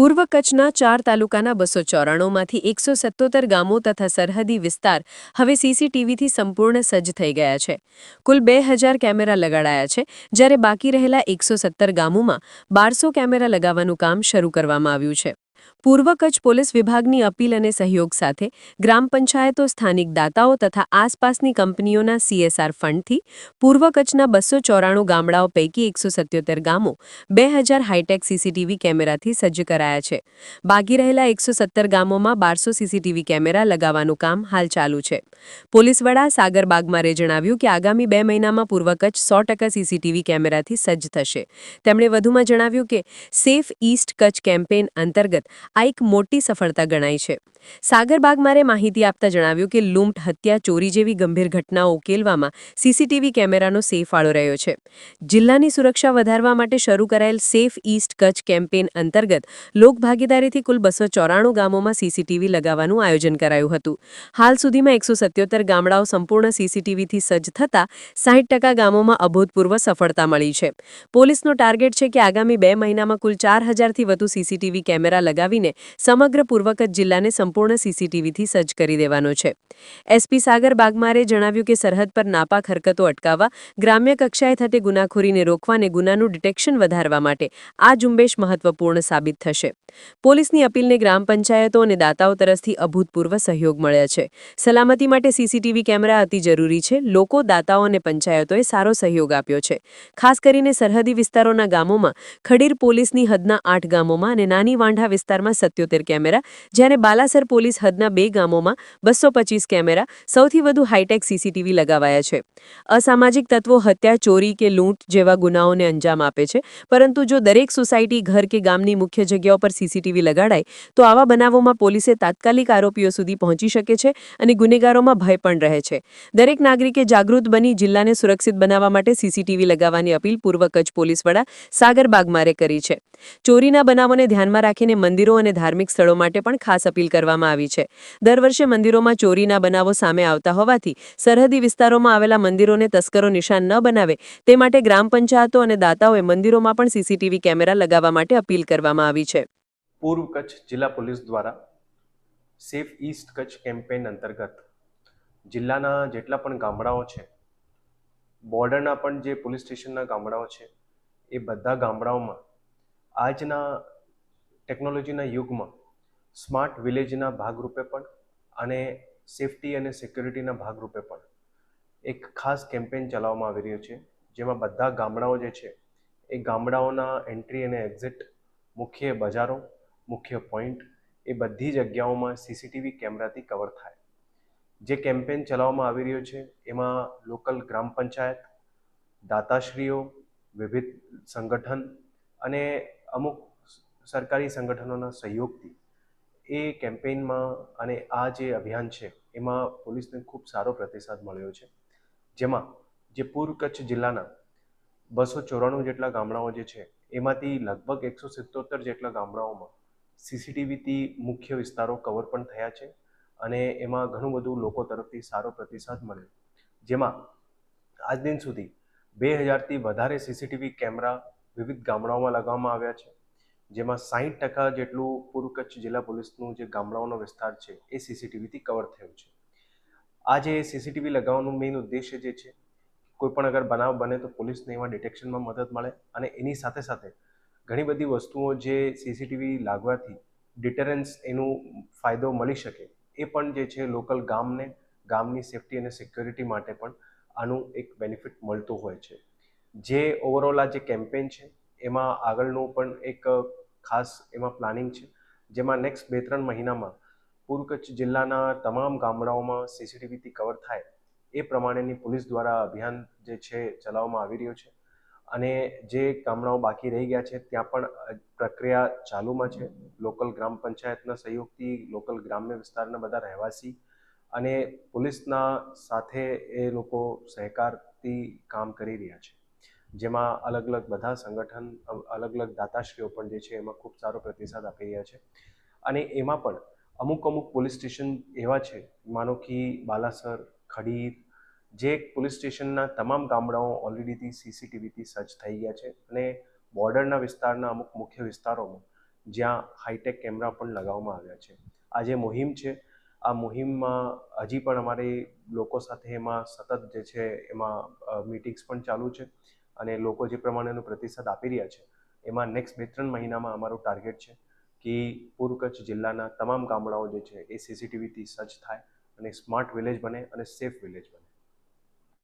પૂર્વ કચ્છના ચાર તાલુકાના બસો ચોરાણુંમાંથી એકસો સત્તોતેર ગામો તથા સરહદી વિસ્તાર હવે સીસીટીવીથી સંપૂર્ણ સજ્જ થઈ ગયા છે. કુલ બે હજાર કેમેરા લગાડાયા છે, જ્યારે બાકી રહેલા એકસો સત્તર ગામોમાં બારસો કેમેરા લગાવવાનું કામ શરૂ કરવામાં આવ્યું છે. પૂર્વ કચ્છ પોલીસ વિભાગની અપીલ અને સહયોગ સાથે ગ્રામ પંચાયતો સ્થાનિક દાતાઓ તથા આસપાસની કંપનીઓના સીએસઆર ફંડથી પૂર્વ કચ્છના બસો ચોરાણું ગામડાઓ પૈકી એકસો સત્યોતેર ગામો બે હજાર હાઈટેક સીસીટીવી કેમેરાથી સજ્જ કરાયા છે. બાકી રહેલા એકસો સત્તર ગામોમાં બારસો સીસીટીવી કેમેરા લગાવવાનું કામ હાલ ચાલુ છે. પોલીસ વડા સાગર બાગમારે જણાવ્યું કે આગામી બે મહિનામાં પૂર્વ કચ્છ સો ટકા સીસીટીવી કેમેરાથી સજ્જ થશે. તેમણે વધુમાં જણાવ્યું કે સેફ ઈસ્ટ કચ્છ કેમ્પેઇન અંતર્ગત આ એક મોટી સફળતા ગણાય છે. સાગર બાગમારે માહિતી આપતા જણાવ્યું કે લૂંટ હત્યા ચોરી જેવી ગંભીર ઘટનાઓ ઉકેલવામાં સીસીટીવી કેમેરાનો સેફ ફાળો રહ્યો છે. જિલ્લાની સુરક્ષા વધારવા માટે શરૂ કરાયેલ સેફ ઈસ્ટ કચ્છ કેમ્પેન અંતર્ગત લોકભાગીદારીથી કુલ બસો ચોરાણું ગામોમાં સીસીટીવી લગાવવાનું આયોજન કરાયું હતું. હાલ સુધીમાં એકસો સત્યોતેર ગામડાઓ સંપૂર્ણ સીસીટીવીથી સજ્જ થતાં સાહીઠ ગામોમાં અભૂતપૂર્વ સફળતા મળી છે. પોલીસનો ટાર્ગેટ છે કે આગામી બે મહિનામાં કુલ ચાર હજારથી વધુ સીસીટીવી કેમેરા લગાવીને સમગ્ર પૂર્વ જિલ્લાને સંપૂર્ણ સીસીટીવીથી સજ્જ કરી દેવાનો છે. એસપી સાગર બાગમારે જણાવ્યું કે સરહદ પર નાપાક હરકતો અટકાવવા, ગ્રામ્ય કક્ષાએ થતી ગુનાખોરીને રોકવા અને ગુનાનું ડિટેક્શન વધારવા માટે આ ઝુંબેશ મહત્વપૂર્ણ સાબિત થશે. પોલીસની અપીલને ગ્રામ પંચાયતો અને દાતાઓ તરફથી અભૂતપૂર્વ સહયોગ મળ્યા છે. સલામતી માટે સીસીટીવી કેમેરા અતિ જરૂરી છે. લોકો, દાતાઓ અને પંચાયતોએ સારો સહયોગ આપ્યો છે. ખાસ કરીને સરહદી વિસ્તારોના ગામોમાં ખડીર પોલીસની હદના આઠ ગામોમાં અને નાની વાંઢા વિસ્તારમાં સત્યોતેર કેમેરા, જ્યારે બાલાસર પોલીસ હદના બે ગામોમાં બસો કેમેરા, સૌથી વધુ હાઈટેક સીસીટીવી લગાવાયા છે. અસામાજિક તત્વો હત્યા, ચોરી કે લૂંટ જેવા ગુનાઓને અંજામ આપે છે. પરંતુ જો દરેક સોસાયટી, ઘર કે ગામની મુખ્ય જગ્યાઓ પર સીસીટીવી લગાડાય, તો આવા બનાવોમાં પોલીસે તાત્કાલિક આરોપીઓ સુધી પહોંચી શકે છે અને ગુનેગારોમાં ભય પણ રહે છે. દરેક નાગરિકે જાગૃત બની જિલ્લાને સુરક્ષિત બનાવવા માટે સીસીટીવી લગાવવાની અપીલ પૂર્વ કચ્છ પોલીસ વડા સાગર બાગમારે કરી છે. ચોરીના બનાવોને ધ્યાનમાં રાખીને મંદિરો અને ધાર્મિક સ્થળો માટે પણ ખાસ અપીલ કરવામાં આવી છે. દર વર્ષે મંદિરોમાં ચોરીના બનાવો સામે આવતા હોવાથી સરહદી વિસ્તારોમાં આવેલા મંદિરોને તસ્કરો નિશાન ન બનાવે તે માટે ગ્રામ પંચાયતો અને દાતાઓએ મંદિરોમાં પણ સીસીટીવી કેમેરા લગાવવા માટે અપીલ કરવામાં આવી છે. પૂર્વ કચ્છ જિલ્લા પોલીસ દ્વારા સેફ ઈસ્ટ કચ્છ કેમ્પેઇન અંતર્ગત જિલ્લાના જેટલા પણ ગામડાઓ છે, બોર્ડરના પણ જે પોલીસ સ્ટેશનના ગામડાઓ છે, એ બધા ગામડાઓમાં આજના ટેકનોલોજીના યુગમાં સ્માર્ટ વિલેજના ભાગરૂપે પણ અને સેફટી અને સિક્યુરિટીના ભાગરૂપે પણ એક ખાસ કેમ્પેન ચલાવવામાં આવી રહ્યો છે, જેમાં બધા ગામડાઓ જે છે, એ ગામડાઓના એન્ટ્રી અને એક્ઝિટ મુખ્ય બજારો, મુખ્ય પોઈન્ટ, એ બધી જગ્યાઓમાં સીસીટીવી કેમેરાથી કવર થાય. જે કેમ્પેન ચલાવવામાં આવી રહ્યો છે, એમાં લોકલ ગ્રામ પંચાયત, દાતાશ્રીઓ, વિવિધ સંગઠન અને અમુક સરકારી સંગઠનોના સહયોગથી એ કેમ્પેઇનમાં અને આ જે અભિયાન છે, એમાં પોલીસને ખૂબ સારો પ્રતિસાદ મળ્યો છે. જેમાં જે પૂર્વ કચ્છ જિલ્લાના બસો ચોરાણું જેટલા ગામડાઓ જે છે, એમાંથી લગભગ એકસો સિત્તોતેર જેટલા ગામડાઓમાં સીસીટીવીથી મુખ્ય વિસ્તારો કવર પણ થયા છે અને એમાં ઘણું બધું લોકો તરફથી સારો પ્રતિસાદ મળ્યો. જેમાં આજ દિન સુધી બે હજારથી વધારે સીસીટીવી કેમેરા વિવિધ ગામડાઓમાં લગાવવામાં આવ્યા છે. જેમાં સાહીઠ ટકા જેટલું પૂર્વ કચ્છ જિલ્લા પોલીસનું જે ગામડાઓનો વિસ્તાર છે, એ સીસીટીવીથી કવર થયું છે. આ જે સીસીટીવી લગાવવાનું મેઇન ઉદ્દેશ્ય જે છે, કોઈ પણ અગર બનાવ બને તો પોલીસને એમાં ડિટેક્શનમાં મદદ મળે અને એની સાથે સાથે ઘણી બધી વસ્તુઓ જે સીસીટીવી લાગવાથી ડિટરન્સ એનું ફાયદો મળી શકે, એ પણ જે છે લોકલ ગામને, ગામની સેફટી અને સિક્યોરિટી માટે પણ આનું એક બેનિફિટ મળતું હોય છે. જે ઓવરઓલ આ જે કેમ્પેન છે, એમાં આગળનું પણ એક ખાસ એમાં પ્લાનિંગ છે. જેમાં નેક્સ્ટ બે ત્રણ મહિનામાં પૂર્વ કચ્છ જિલ્લાના તમામ ગામડાઓમાં સીસીટીવીથી કવર થાય એ પ્રમાણેની પોલીસ દ્વારા અભિયાન જે છે ચલાવવામાં આવી રહ્યો છે. અને જે ગામડાઓ બાકી રહી ગયા છે, ત્યાં પણ પ્રક્રિયા ચાલુમાં છે. લોકલ ગ્રામ પંચાયતના સહયોગથી લોકલ ગ્રામ્ય વિસ્તારના બધા રહેવાસી અને પોલીસના સાથે એ લોકો સહકારથી કામ કરી રહ્યા છે. જેમાં અલગ અલગ બધા સંગઠન અલગ અલગ દાતાશ્રીઓ પણ જે છે એમાં ખૂબ સારો પ્રતિસાદ આપી રહ્યા છે. અને એમાં પણ અમુક અમુક પોલીસ સ્ટેશન એવા છે, માનો કે બાલાસર, ખડીર, જે પોલીસ સ્ટેશનના તમામ ગામડાઓ ઓલરેડીથી સીસીટીવીથી સજ્જ થઈ ગયા છે. અને બોર્ડરના વિસ્તારના અમુક મુખ્ય વિસ્તારોમાં જ્યાં હાઈટેક કેમેરા પણ લગાવવામાં આવ્યા છે. આ જે મુહિમ છે, આ મુહિમમાં હજી પણ અમારી લોકો સાથે એમાં સતત જે છે એમાં મીટિંગ્સ પણ ચાલુ છે. અને લોકો જે પ્રમાણેનો પ્રતિસાદ આપી રહ્યા છે, એમાં નેક્સ્ટ બે ત્રણ મહિનામાં અમારું ટાર્ગેટ છે કે પૂર્વ કચ્છ જિલ્લાના તમામ ગામડાઓ જે છે એ સીસીટીવીથી સજ્જ થાય અને સ્માર્ટ વિલેજ બને અને સેફ વિલેજ બને.